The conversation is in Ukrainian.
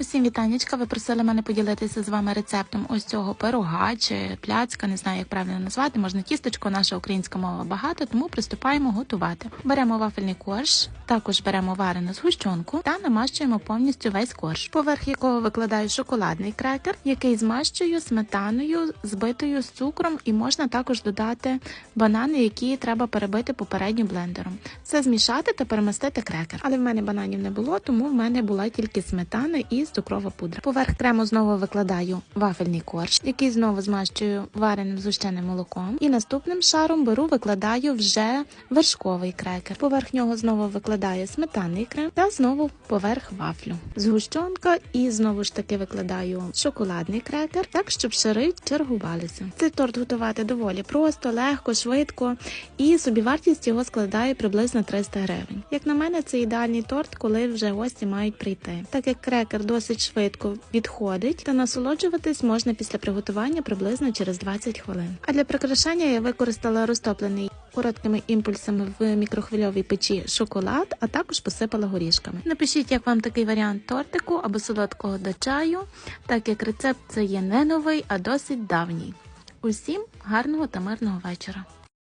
Усім вітаннячка. Ви просили мене поділитися з вами рецептом ось цього пирога чи пляцка, не знаю, як правильно назвати. Можна тістечко, наша українська мова багато, тому приступаємо готувати. Беремо вафельний корж, також беремо варену згущенку та намащуємо повністю весь корж, поверх якого викладаю шоколадний крекер, який змащую сметаною, збитою з цукром, і можна також додати банани, які треба перебити попередньо блендером. Все змішати та перемістити крекер. Але в мене бананів не було, тому в мене була тільки сметана і цукрова пудра. Поверх крему знову викладаю вафельний корж, який знову змащую вареним згущеним молоком. І наступним шаром беру, викладаю вже вершковий крекер. Поверх нього знову викладаю сметанний крем та знову поверх вафлю. Згущенка і знову ж таки викладаю шоколадний крекер, так щоб шари чергувалися. Цей торт готувати доволі просто, легко, швидко, і собівартість його складає приблизно 300 гривень. Як на мене, це ідеальний торт, коли вже гості мають прийти. Так як крекер досить швидко відходить, та насолоджуватись можна після приготування приблизно через 20 хвилин. А для прикрашання я використала розтоплений короткими імпульсами в мікрохвильовій печі шоколад, а також посипала горішками. Напишіть, як вам такий варіант тортику або солодкого до чаю, так як рецепт це є не новий, а досить давній. Усім гарного та мирного вечора.